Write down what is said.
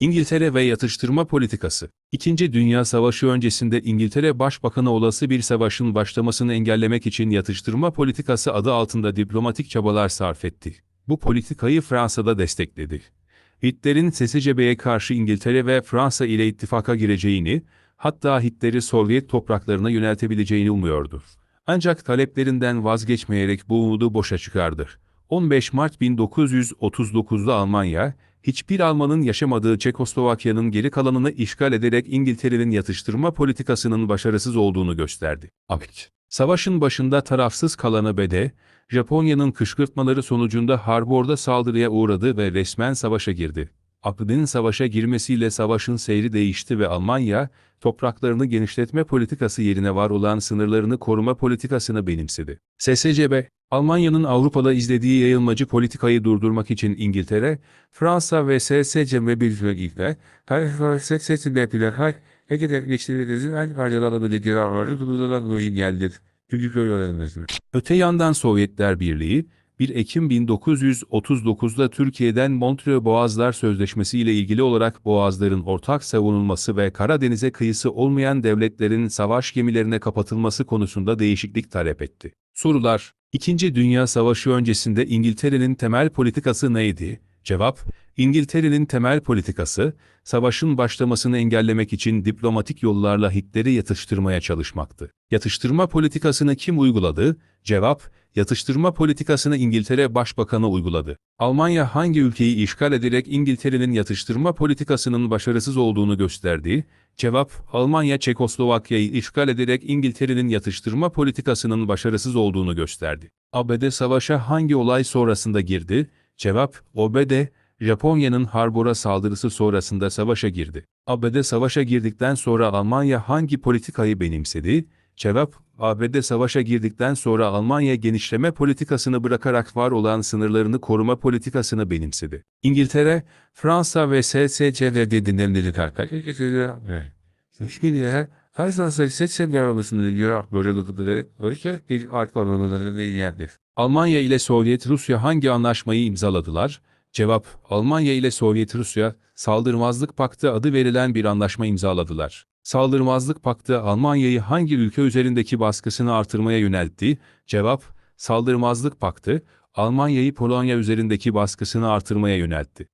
İngiltere ve yatıştırma politikası. İkinci Dünya Savaşı öncesinde İngiltere Başbakanı olası bir savaşın başlamasını engellemek için yatıştırma politikası adı altında diplomatik çabalar sarf etti. Bu politikayı Fransa'da destekledi. Hitler'in SSCB'ye karşı İngiltere ve Fransa ile ittifaka gireceğini, hatta Hitler'i Sovyet topraklarına yöneltebileceğini umuyordu. Ancak taleplerinden vazgeçmeyerek bu umudu boşa çıkardı. 15 Mart 1939'da Almanya, hiçbir Almanın yaşamadığı Çekoslovakya'nın geri kalanını işgal ederek İngiltere'nin yatıştırma politikasının başarısız olduğunu gösterdi. Abit. Savaşın başında tarafsız kalan ABD, Japonya'nın kışkırtmaları sonucunda Harbor'da saldırıya uğradı ve resmen savaşa girdi. ABD'nin savaşa girmesiyle savaşın seyri değişti ve Almanya, topraklarını genişletme politikası yerine var olan sınırlarını koruma politikasını benimsedi. SSCB, Almanya'nın Avrupa'da izlediği yayılmacı politikayı durdurmak için İngiltere, Fransa ve SSCB birlikte her SSCB her Ege'de geçtiğinizin en harcanabildiği kararları durdurularak geldir. Öte yandan Sovyetler Birliği, 1 Ekim 1939'da Türkiye'den Montreux Boğazlar Sözleşmesi ile ilgili olarak boğazların ortak savunulması ve Karadeniz'e kıyısı olmayan devletlerin savaş gemilerine kapatılması konusunda değişiklik talep etti. Sorular İkinci Dünya Savaşı öncesinde İngiltere'nin temel politikası neydi? Cevap, İngiltere'nin temel politikası, savaşın başlamasını engellemek için diplomatik yollarla Hitler'i yatıştırmaya çalışmaktı. Yatıştırma politikasını kim uyguladı? Cevap, yatıştırma politikasını İngiltere Başbakanı uyguladı. Almanya hangi ülkeyi işgal ederek İngiltere'nin yatıştırma politikasının başarısız olduğunu gösterdi? Cevap, Almanya Çekoslovakya'yı işgal ederek İngiltere'nin yatıştırma politikasının başarısız olduğunu gösterdi. ABD savaşa hangi olay sonrasında girdi? Cevap, OBD, Japonya'nın Harbor'a saldırısı sonrasında savaşa girdi. ABD savaşa girdikten sonra Almanya hangi politikayı benimsedi? Cevap, ABD savaşa girdikten sonra Almanya genişleme politikasını bırakarak var olan sınırlarını koruma politikasını benimsedi. İngiltere, Fransa ve SSCB'de dinlenildi Hiçbir her zaman SSCB arasında böyle dokuları, öyle bir ark alanlarında yerdir. Almanya ile Sovyet Rusya hangi anlaşmayı imzaladılar? Cevap, Almanya ile Sovyet Rusya, Saldırmazlık Paktı adı verilen bir anlaşma imzaladılar. Saldırmazlık Paktı Almanya'yı hangi ülke üzerindeki baskısını artırmaya yöneltti? Cevap, Saldırmazlık Paktı, Almanya'yı Polonya üzerindeki baskısını artırmaya yöneltti.